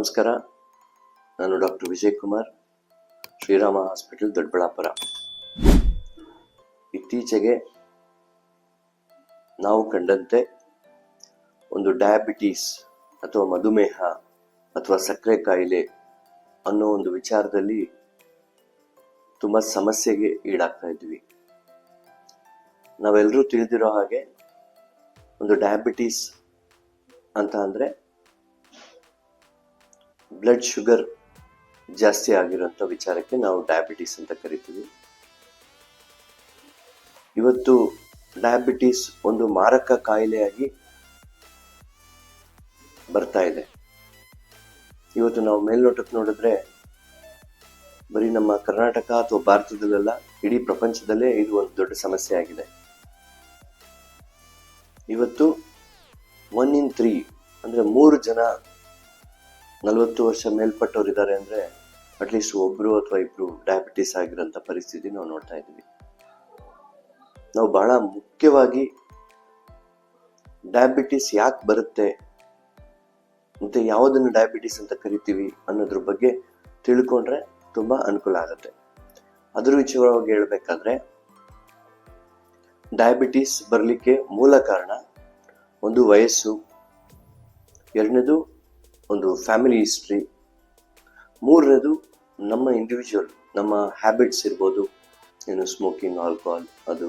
ನಮಸ್ಕಾರ. ನಾನು doctor Vijay Kumar, Shrirama hospital, Doddaballapura. ಇತ್ತೀಚೆಗೆ ನಾವು ಕಂಡಂತೆ ಒಂದು ಡಯಾಬಿಟೀಸ್ ಅಥವಾ ಮಧುಮೇಹ ಅಥವಾ ಸಕ್ಕರೆ ಕಾಯಿಲೆ ಅನ್ನೋ ಒಂದು ವಿಚಾರದಲ್ಲಿ ತುಂಬ ಸಮಸ್ಯೆಗೆ ಈಡಾಗ್ತಾ ಇದ್ವಿ. ನಾವೆಲ್ಲರೂ ತಿಳಿದಿರೋ ಹಾಗೆ ಒಂದು ಡಯಾಬಿಟೀಸ್ ಅಂತ ಅಂದರೆ ಬ್ಲಡ್ ಶುಗರ್ ಜಾಸ್ತಿ ಆಗಿರೋಂಥ ವಿಚಾರಕ್ಕೆ ನಾವು ಡಯಾಬಿಟೀಸ್ ಅಂತ ಕರಿತೀವಿ. ಇವತ್ತು ಡಯಾಬಿಟೀಸ್ ಒಂದು ಮಾರಕ ಕಾಯಿಲೆಯಾಗಿ ಬರ್ತಾ ಇದೆ. ಇವತ್ತು ನಾವು ಮೇಲ್ನೋಟಕ್ಕೆ ನೋಡಿದ್ರೆ ಬರೀ ನಮ್ಮ ಕರ್ನಾಟಕ ಅಥವಾ ಭಾರತದಲ್ಲೆಲ್ಲ ಇಡೀ ಪ್ರಪಂಚದಲ್ಲೇ ಇದು ಒಂದು ದೊಡ್ಡ ಸಮಸ್ಯೆ ಆಗಿದೆ. ಇವತ್ತು ಒನ್ ಇನ್ ತ್ರೀ ಅಂದ್ರೆ ಮೂರು ಜನ ನಲವತ್ತು ವರ್ಷ ಮೇಲ್ಪಟ್ಟವ್ರು ಇದ್ದಾರೆ ಅಂದ್ರೆ ಅಟ್ಲೀಸ್ಟ್ ಒಬ್ಬರು ಅಥವಾ ಇಬ್ಬರು ಡಯಾಬಿಟಿಸ್ ಆಗಿರೋಂಥ ಪರಿಸ್ಥಿತಿ ನಾವು ನೋಡ್ತಾ ಇದ್ದೀವಿ. ನಾವು ಬಹಳ ಮುಖ್ಯವಾಗಿ ಡಯಾಬಿಟಿಸ್ ಯಾಕೆ ಬರುತ್ತೆ, ಮತ್ತು ಯಾವುದನ್ನು ಡಯಾಬಿಟಿಸ್ ಅಂತ ಕರಿತೀವಿ ಅನ್ನೋದ್ರ ಬಗ್ಗೆ ತಿಳ್ಕೊಂಡ್ರೆ ತುಂಬ ಅನುಕೂಲ ಆಗುತ್ತೆ. ಅದ್ರ ವಿಚಾರವಾಗಿ ಹೇಳಬೇಕಾದ್ರೆ ಡಯಾಬಿಟಿಸ್ ಬರಲಿಕ್ಕೆ ಮೂಲ ಕಾರಣ ಒಂದು ವಯಸ್ಸು, ಎರಡನೇದು ಒಂದು ಫ್ಯಾಮಿಲಿ ಹಿಸ್ಟ್ರಿ ಮೂರನೇದು ನಮ್ಮ ಇಂಡಿವಿಜುವಲ್ ನಮ್ಮ ಹ್ಯಾಬಿಟ್ಸ್ ಇರ್ಬೋದು. ಏನು ಸ್ಮೋಕಿಂಗ್ ಆಲ್ಕೋಹಾಲ್ ಅದು.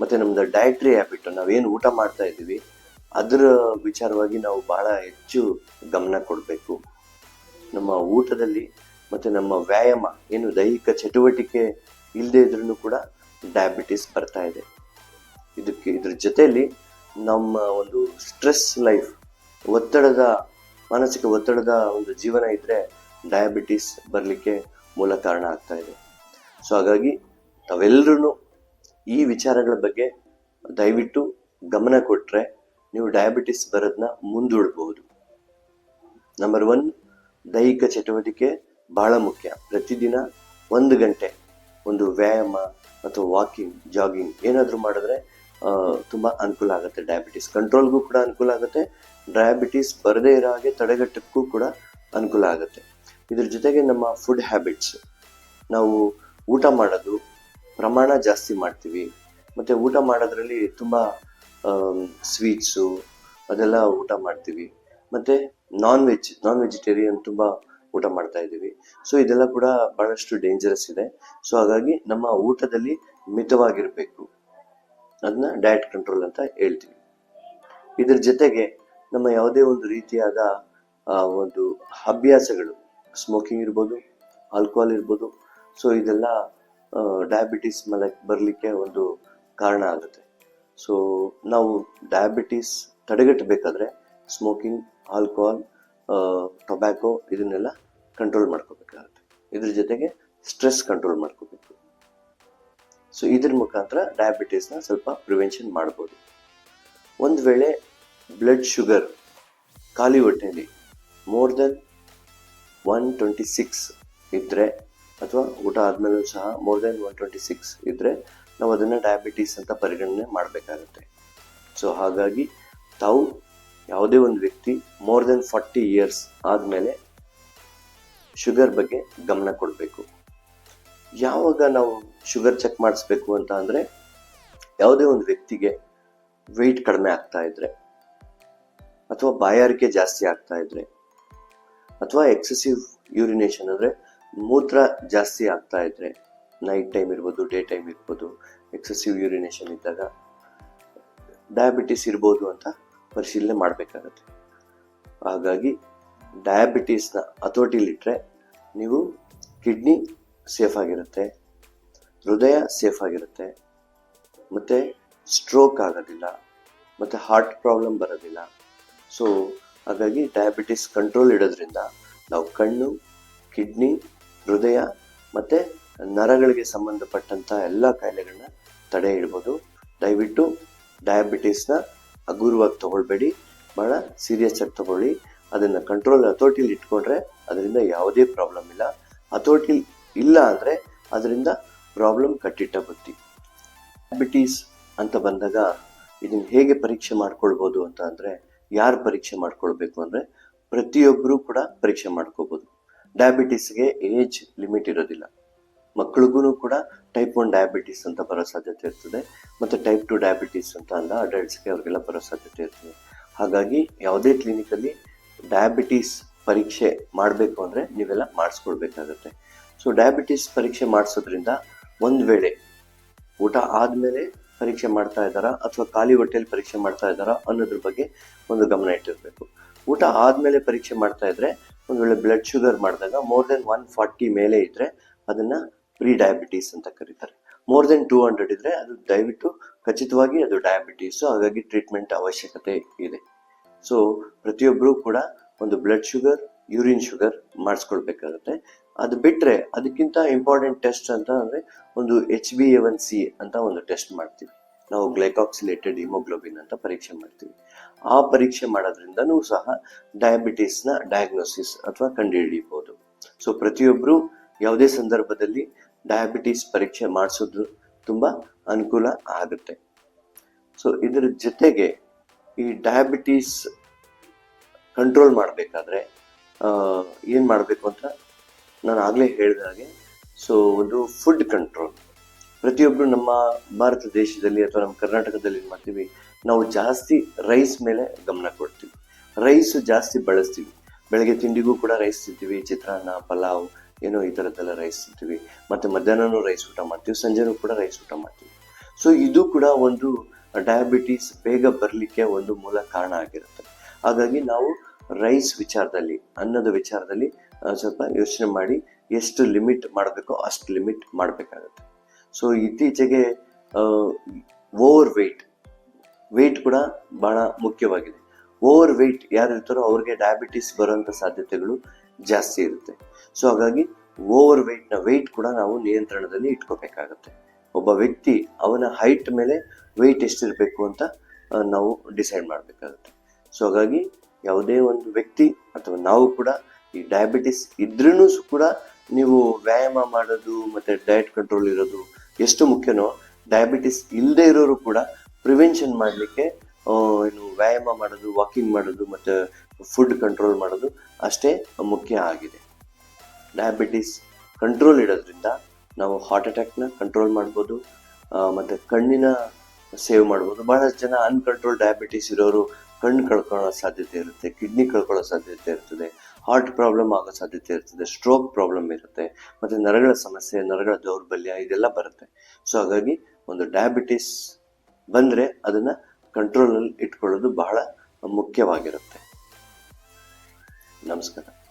ಮತ್ತು ನಮ್ಮದು ಡಯಟ್ರಿ ಹ್ಯಾಬಿಟ್ ನಾವೇನು ಊಟ ಮಾಡ್ತಾ ಇದ್ದೀವಿ, ಅದರ ವಿಚಾರವಾಗಿ ನಾವು ಭಾಳ ಹೆಚ್ಚು ಗಮನ ಕೊಡಬೇಕು. ನಮ್ಮ ಊಟದಲ್ಲಿ ಮತ್ತು ನಮ್ಮ ವ್ಯಾಯಾಮ, ಏನು ದೈಹಿಕ ಚಟುವಟಿಕೆ ಇಲ್ಲದೆ ಇದ್ರೂ ಕೂಡ ಡಯಾಬಿಟಿಸ್ ಬರ್ತಾ ಇದೆ. ಇದಕ್ಕೆ, ಇದ್ರ ಜೊತೆಯಲ್ಲಿ ನಮ್ಮ ಒಂದು ಸ್ಟ್ರೆಸ್ ಲೈಫ್ ಒತ್ತಡದ ಮಾನಸಿಕ ಒತ್ತಡದ ಒಂದು ಜೀವನ ಇದ್ರೆ ಡಯಾಬಿಟಿಸ್ ಬರಲಿಕ್ಕೆ ಮೂಲ ಕಾರಣ ಆಗ್ತಾ ಇದೆ. ಸೊ ಹಾಗಾಗಿ ತಾವೆಲ್ಲರೂ ಈ ವಿಚಾರಗಳ ಬಗ್ಗೆ ದಯವಿಟ್ಟು ಗಮನ ಕೊಟ್ಟರೆ ನೀವು ಡಯಾಬಿಟಿಸ್ ಬರೋದನ್ನ ಮುಂದೂಡಬಹುದು ನಂಬರ್ ಒನ್ ದೈಹಿಕ ಚಟುವಟಿಕೆ ಬಹಳ ಮುಖ್ಯ. ಪ್ರತಿದಿನ ಒಂದು ಗಂಟೆ ಒಂದು ವ್ಯಾಯಾಮ ಅಥವಾ ವಾಕಿಂಗ್ ಜಾಗಿಂಗ್ ಏನಾದರೂ ಮಾಡಿದ್ರೆ ತುಂಬಾ ಅನುಕೂಲ ಆಗುತ್ತೆ. ಡಯಾಬಿಟಿಸ್ ಕಂಟ್ರೋಲ್ಗೂ ಕೂಡ ಅನುಕೂಲ ಆಗುತ್ತೆ. ಡಯಾಬಿಟಿಸ್ ಬರದೇ ಇರೋ ಹಾಗೆ ತಡೆಗಟ್ಟಕ್ಕೂ ಕೂಡ ಅನುಕೂಲ ಆಗುತ್ತೆ. ಇದ್ರ ಜೊತೆಗೆ ನಮ್ಮ ಫುಡ್ ಹ್ಯಾಬಿಟ್ಸ್ ನಾವು ಊಟ ಮಾಡೋದು ಪ್ರಮಾಣ ಜಾಸ್ತಿ ಮಾಡ್ತೀವಿ. ಮತ್ತು ಊಟ ಮಾಡೋದ್ರಲ್ಲಿ ತುಂಬ ಸ್ವೀಟ್ಸು ಅದೆಲ್ಲ ಊಟ ಮಾಡ್ತೀವಿ. ಮತ್ತು ನಾನ್ ವೆಜ್ ನಾನ್ ವೆಜಿಟೇರಿಯನ್ ತುಂಬ ಊಟ ಮಾಡ್ತಾ ಇದ್ದೀವಿ. ಸೊ ಇದೆಲ್ಲ ಕೂಡ ಬಹಳಷ್ಟು ಡೇಂಜರಸ್ ಇದೆ. ಸೊ ಹಾಗಾಗಿ ನಮ್ಮ ಊಟದಲ್ಲಿ ಮಿತವಾಗಿರಬೇಕು. ಅದನ್ನ ಡಯಟ್ ಕಂಟ್ರೋಲ್ ಅಂತ ಹೇಳ್ತೀವಿ. ಇದ್ರ ಜೊತೆಗೆ ನಮ್ಮ ಯಾವುದೇ ಒಂದು ರೀತಿಯಾದ ಒಂದು ಅಭ್ಯಾಸಗಳು ಸ್ಮೋಕಿಂಗ್ ಇರ್ಬೋದು ಆಲ್ಕೋಹಾಲ್ ಇರ್ಬೋದು ಸೊ ಇದೆಲ್ಲ ಡಯಾಬಿಟಿಸ್ ಮೇಲೆ ಬರಲಿಕ್ಕೆ ಒಂದು ಕಾರಣ ಆಗುತ್ತೆ. ಸೊ ನಾವು ಡಯಾಬಿಟಿಸ್ ತಡೆಗಟ್ಟಬೇಕಾದ್ರೆ ಸ್ಮೋಕಿಂಗ್ ಆಲ್ಕೋಹಾಲ್ ಟೊಬ್ಯಾಕೊ ಇದನ್ನೆಲ್ಲ ಕಂಟ್ರೋಲ್ ಮಾಡ್ಕೋಬೇಕಾಗುತ್ತೆ. ಇದ್ರ ಜೊತೆಗೆ ಸ್ಟ್ರೆಸ್ ಕಂಟ್ರೋಲ್ ಮಾಡ್ಕೋಬೇಕು. ಸೊ ಇದ್ರ ಮುಖಾಂತರ ಡಯಾಬಿಟೀಸ್ನ ಸ್ವಲ್ಪ ಪ್ರಿವೆನ್ಷನ್ ಮಾಡ್ಬೋದು. ಒಂದು ವೇಳೆ ಬ್ಲಡ್ ಶುಗರ್ ಖಾಲಿ ಹೊಟ್ಟೆಯಲ್ಲಿ more than one twenty six ಇದ್ದರೆ ಅಥವಾ ಊಟ ಆದಮೇಲೂ ಸಹ more than one twenty six ಇದ್ದರೆ ನಾವು ಅದನ್ನು ಡಯಾಬಿಟೀಸ್ ಅಂತ ಪರಿಗಣನೆ ಮಾಡಬೇಕಾಗುತ್ತೆ. ಸೊ ಹಾಗಾಗಿ ತಾವು ಯಾವುದೇ ಒಂದು ವ್ಯಕ್ತಿ ಮೋರ್ ದೆನ್ ಫಾರ್ಟಿ ಇಯರ್ಸ್ ಆದಮೇಲೆ ಶುಗರ್ ಬಗ್ಗೆ ಗಮನ ಕೊಡಬೇಕು. ಯಾವಾಗ ನಾವು ಶುಗರ್ ಚೆಕ್ ಮಾಡಿಸ್ಬೇಕು ಅಂತ ಅಂದರೆ ಯಾವುದೇ ಒಂದು ವ್ಯಕ್ತಿಗೆ ವೆಯ್ಟ್ ಕಡಿಮೆ ಆಗ್ತಾ ಇದ್ರೆ, ಅಥವಾ ಬಾಯಾರಿಕೆ ಜಾಸ್ತಿ ಆಗ್ತಾ ಇದ್ರೆ, ಅಥವಾ ಎಕ್ಸೆಸಿವ್ ಯೂರಿನೇಷನ್ ಅಂದರೆ ಮೂತ್ರ ಜಾಸ್ತಿ ಆಗ್ತಾ ಇದ್ರೆ ನೈಟ್ ಟೈಮ್ ಇರ್ಬೋದು ಡೇ ಟೈಮ್ ಇರ್ಬೋದು ಎಕ್ಸೆಸಿವ್ ಯೂರಿನೇಷನ್ ಇದ್ದಾಗ ಡಯಾಬಿಟಿಸ್ ಇರ್ಬೋದು ಅಂತ ಪರಿಶೀಲನೆ ಮಾಡಬೇಕಾಗತ್ತೆ. ಹಾಗಾಗಿ ಡಯಾಬಿಟೀಸ್ನ ಹತೋಟಿಲಿಟ್ಟರೆ ನೀವು ಕಿಡ್ನಿ ಸೇಫ್ ಆಗಿರುತ್ತೆ ಹೃದಯ ಸೇಫ್ ಆಗಿರುತ್ತೆ ಮತ್ತು ಸ್ಟ್ರೋಕ್ ಆಗೋದಿಲ್ಲ. ಮತ್ತು ಹಾರ್ಟ್ ಪ್ರಾಬ್ಲಮ್ ಬರೋದಿಲ್ಲ. ಸೊ ಹಾಗಾಗಿ ಡಯಾಬಿಟಿಸ್ ಕಂಟ್ರೋಲ್ ಇಡೋದ್ರಿಂದ ನಾವು ಕಣ್ಣು ಕಿಡ್ನಿ ಹೃದಯ ಮತ್ತು ನರಗಳಿಗೆ ಸಂಬಂಧಪಟ್ಟಂಥ ಎಲ್ಲ ಕಾಯಿಲೆಗಳನ್ನ ತಡೆ ಇಡ್ಬೋದು. ದಯವಿಟ್ಟು ಡಯಾಬಿಟಿಸ್ನ ಹಗುರವಾಗಿ ತಗೊಳ್ಬೇಡಿ. ಭಾಳ ಸೀರಿಯಸ್ ಆಗಿ ತಗೊಳ್ಳಿ. ಅದನ್ನು ಕಂಟ್ರೋಲ್ ಹತೋಟಿಲಿ ಇಟ್ಕೊಂಡ್ರೆ ಅದರಿಂದ ಯಾವುದೇ ಪ್ರಾಬ್ಲಮ್ ಇಲ್ಲ. ಹತೋಟಿ ಇಲ್ಲ ಅಂದರೆ ಅದರಿಂದ ಪ್ರಾಬ್ಲಮ್ ಕಟ್ಟಿಟ್ಟ ಬುತ್ತಿ. ಡಯಾಬಿಟೀಸ್ ಅಂತ ಬಂದಾಗ ಇದನ್ನು ಹೇಗೆ ಪರೀಕ್ಷೆ ಮಾಡ್ಕೊಳ್ಬೋದು ಅಂತ ಅಂದರೆ ಯಾರು ಪರೀಕ್ಷೆ ಮಾಡ್ಕೊಳ್ಬೇಕು ಅಂದರೆ ಪ್ರತಿಯೊಬ್ಬರೂ ಕೂಡ ಪರೀಕ್ಷೆ ಮಾಡ್ಕೋಬೋದು. ಡಯಾಬಿಟೀಸ್ಗೆ ಏಜ್ ಲಿಮಿಟ್ ಇರೋದಿಲ್ಲ. ಮಕ್ಳಿಗೂ ಕೂಡ ಟೈಪ್ ಒನ್ ಡಯಾಬಿಟೀಸ್ ಅಂತ ಬರೋ ಸಾಧ್ಯತೆ ಇರ್ತದೆ ಮತ್ತು ಟೈಪ್ ಟು ಡಯಾಬಿಟೀಸ್ ಅಂತ ಅಲ್ಲ ಅಡಲ್ಟ್ಸ್ಗೆ ಅವ್ರಿಗೆಲ್ಲ ಬರೋ ಸಾಧ್ಯತೆ ಇರ್ತದೆ. ಹಾಗಾಗಿ ಯಾವುದೇ ಕ್ಲಿನಿಕಲ್ಲಿ ಡಯಾಬಿಟೀಸ್ ಪರೀಕ್ಷೆ ಮಾಡಬೇಕು ಅಂದರೆ ನೀವೆಲ್ಲ ಮಾಡಿಸ್ಕೊಳ್ಬೇಕಾಗತ್ತೆ. ಸೊ ಡಯಾಬಿಟಿಸ್ ಪರೀಕ್ಷೆ ಮಾಡಿಸೋದ್ರಿಂದ ಒಂದು ವೇಳೆ ಊಟ ಆದಮೇಲೆ ಪರೀಕ್ಷೆ ಮಾಡ್ತಾ ಇದ್ದಾರಾ ಅಥವಾ ಖಾಲಿ ಹೊಟ್ಟೆಯಲ್ಲಿ ಪರೀಕ್ಷೆ ಮಾಡ್ತಾ ಇದ್ದಾರಾ ಅನ್ನೋದ್ರ ಬಗ್ಗೆ ಒಂದು ಗಮನ ಇಟ್ಟಿರಬೇಕು. ಊಟ ಆದಮೇಲೆ ಪರೀಕ್ಷೆ ಮಾಡ್ತಾ ಇದ್ರೆ ಒಂದು ವೇಳೆ ಬ್ಲಡ್ ಶುಗರ್ ಮಾಡಿದಾಗ ಮೋರ್ ದೆನ್ ಒನ್ ಫಾರ್ಟಿ ಮೇಲೆ ಇದ್ರೆ ಅದನ್ನ ಪ್ರೀ ಡಯಾಬಿಟೀಸ್ ಅಂತ ಕರೀತಾರೆ. ಮೋರ್ ದೆನ್ ಟೂ ಹಂಡ್ರೆಡ್ ಇದ್ರೆ ಅದು ದಯವಿಟ್ಟು ಖಚಿತವಾಗಿ ಅದು ಡಯಾಬಿಟೀಸ್ ಹಾಗಾಗಿ ಟ್ರೀಟ್ಮೆಂಟ್ ಅವಶ್ಯಕತೆ ಇದೆ. ಸೊ ಪ್ರತಿಯೊಬ್ಬರೂ ಕೂಡ ಒಂದು ಬ್ಲಡ್ ಶುಗರ್ ಯೂರಿನ್ ಶುಗರ್ ಮಾಡಿಸ್ಕೊಳ್ಬೇಕಾಗುತ್ತೆ. ಅದು ಬಿಟ್ರೆ ಅದಕ್ಕಿಂತ ಇಂಪಾರ್ಟೆಂಟ್ ಟೆಸ್ಟ್ ಅಂತ ಅಂದ್ರೆ ಒಂದು H B A one C ಅಂತ ಒಂದು ಟೆಸ್ಟ್ ಮಾಡ್ತೀವಿ. ನಾವು ಗ್ಲೈಕಾಕ್ಸಿಲೇಟೆಡ್ ಹಿಮೋಗ್ಲೋಬಿನ್ ಅಂತ ಪರೀಕ್ಷೆ ಮಾಡ್ತೀವಿ. ಆ ಪರೀಕ್ಷೆ ಮಾಡೋದ್ರಿಂದನೂ ಸಹ ಡಯಾಬಿಟೀಸ್ನ ಡಯಾಗ್ನೋಸಿಸ್ ಅಥವಾ ಕಂಡುಹಿಡಿಯಬಹುದು ಸೊ ಪ್ರತಿಯೊಬ್ಬರು ಯಾವುದೇ ಸಂದರ್ಭದಲ್ಲಿ ಡಯಾಬಿಟೀಸ್ ಪರೀಕ್ಷೆ ಮಾಡಿಸೋದು ತುಂಬ ಅನುಕೂಲ ಆಗುತ್ತೆ. ಸೊ ಇದರ ಜೊತೆಗೆ ಈ ಡಯಾಬಿಟೀಸ್ ಕಂಟ್ರೋಲ್ ಮಾಡಬೇಕಾದ್ರೆ ಏನು ಮಾಡಬೇಕು ಅಂತ ನಾನು ಆಗಲೇ ಹೇಳಿದ ಹಾಗೆ ಸೊ ಒಂದು ಫುಡ್ ಕಂಟ್ರೋಲ್ ಪ್ರತಿಯೊಬ್ಬರು ನಮ್ಮ ಭಾರತ ದೇಶದಲ್ಲಿ ಅಥವಾ ನಮ್ಮ ಕರ್ನಾಟಕದಲ್ಲಿ ಏನು ಮಾಡ್ತೀವಿ, ನಾವು ಜಾಸ್ತಿ ರೈಸ್ ಮೇಲೆ ಗಮನ ಕೊಡ್ತೀವಿ. ರೈಸ್ ಜಾಸ್ತಿ ಬಳಸ್ತೀವಿ. ಬೆಳಗ್ಗೆ ತಿಂಡಿಗೂ ಕೂಡ ರೈಸ್ ತಿಂತೀವಿ, ಚಿತ್ರಾನ್ನ, ಪಲಾವ್, ಏನೋ ಈ ಥರದ್ದೆಲ್ಲ ರೈಸ್ ತಿಂತೀವಿ. ಮತ್ತು ಮಧ್ಯಾಹ್ನನೂ ರೈಸ್ ಊಟ ಮಾಡ್ತೀವಿ, ಸಂಜೆನೂ ಕೂಡ ರೈಸ್ ಊಟ ಮಾಡ್ತೀವಿ. ಸೊ ಇದು ಕೂಡ ಒಂದು ಡಯಾಬಿಟೀಸ್ ಬೇಗ ಬರಲಿಕ್ಕೆ ಒಂದು ಮೂಲ ಕಾರಣ ಆಗಿರುತ್ತೆ. ಹಾಗಾಗಿ ನಾವು ರೈಸ್ ವಿಚಾರದಲ್ಲಿ, ಅನ್ನದ ವಿಚಾರದಲ್ಲಿ ಸ್ವಲ್ಪ ಯೋಚನೆ ಮಾಡಿ ಎಷ್ಟು ಲಿಮಿಟ್ ಮಾಡಬೇಕೋ, ಅಷ್ಟು ಲಿಮಿಟ್ ಮಾಡಬೇಕಾಗುತ್ತೆ. ಸೊ ಇತ್ತೀಚೆಗೆ ಓವರ್ ವೆಯ್ಟ್ ವೆಯ್ಟ್ ಕೂಡ ಬಹಳ ಮುಖ್ಯವಾಗಿದೆ. ಓವರ್ ವೆಯ್ಟ್ ಯಾರು ಇರ್ತಾರೋ ಅವ್ರಿಗೆ ಡಯಾಬಿಟಿಸ್ ಬರೋಂಥ ಸಾಧ್ಯತೆಗಳು ಜಾಸ್ತಿ ಇರುತ್ತೆ. ಸೊ ಹಾಗಾಗಿ ಓವರ್ ವೆಯ್ಟ್ನ ವೆಯ್ಟ್ ಕೂಡ ನಾವು ನಿಯಂತ್ರಣದಲ್ಲಿ ಇಟ್ಕೋಬೇಕಾಗತ್ತೆ. ಒಬ್ಬ ವ್ಯಕ್ತಿ ಅವನ ಹೈಟ್ ಮೇಲೆ ವೆಯ್ಟ್ ಎಷ್ಟಿರಬೇಕು ಅಂತ ನಾವು ಡಿಸೈಡ್ ಮಾಡಬೇಕಾಗುತ್ತೆ. ಸೊ ಹಾಗಾಗಿ ಯಾವುದೇ ಒಂದು ವ್ಯಕ್ತಿ ಅಥವಾ ನಾವು ಕೂಡ ಈ ಡಯಾಬಿಟಿಸ್ ಇದ್ರೂ ಕೂಡ ನೀವು ವ್ಯಾಯಾಮ ಮಾಡೋದು ಮತ್ತೆ ಡಯಟ್ ಕಂಟ್ರೋಲ್ ಇರೋದು ಎಷ್ಟು ಮುಖ್ಯನೋ ಡಯಾಬಿಟಿಸ್ ಇಲ್ಲದೆ ಇರೋರು ಕೂಡ ಪ್ರಿವೆನ್ಷನ್ ಮಾಡಲಿಕ್ಕೆ ಏನು ವ್ಯಾಯಾಮ ಮಾಡೋದು ವಾಕಿಂಗ್ ಮಾಡೋದು ಮತ್ತು ಫುಡ್ ಕಂಟ್ರೋಲ್ ಮಾಡೋದು ಅಷ್ಟೇ ಮುಖ್ಯ ಆಗಿದೆ. ಡಯಾಬಿಟಿಸ್ ಕಂಟ್ರೋಲ್ ಇಡೋದ್ರಿಂದ ನಾವು ಹಾರ್ಟ್ ಅಟ್ಯಾಕ್ನ ಕಂಟ್ರೋಲ್ ಮಾಡ್ಬೋದು ಮತ್ತು ಕಣ್ಣಿನ ಸೇವ್ ಮಾಡ್ಬೋದು. ಬಹಳಷ್ಟು ಜನ ಅನ್ಕಂಟ್ರೋಲ್ ಡಯಾಬಿಟಿಸ್ ಇರೋರು ಕಣ್ಣು ಕಳ್ಕೊಳ್ಳೋ ಸಾಧ್ಯತೆ ಇರುತ್ತೆ ಕಿಡ್ನಿ ಕಳ್ಕೊಳ್ಳೋ ಸಾಧ್ಯತೆ ಇರ್ತದೆ. ಹಾರ್ಟ್ ಪ್ರಾಬ್ಲಮ್ ಆಗೋ ಸಾಧ್ಯತೆ ಇರ್ತದೆ ಸ್ಟ್ರೋಕ್ ಪ್ರಾಬ್ಲಮ್ ಇರುತ್ತೆ, ಮತ್ತೆ ನರಗಳ ಸಮಸ್ಯೆ, ನರಗಳ ದೌರ್ಬಲ್ಯ ಇದೆಲ್ಲ ಬರುತ್ತೆ. ಸೊ ಹಾಗಾಗಿ ಒಂದು ಡಯಾಬಿಟಿಸ್ ಬಂದ್ರೆ ಅದನ್ನ ಕಂಟ್ರೋಲಲ್ಲಿ ಇಟ್ಕೊಳ್ಳೋದು ಬಹಳ ಮುಖ್ಯವಾಗಿರುತ್ತೆ. ನಮಸ್ಕಾರ.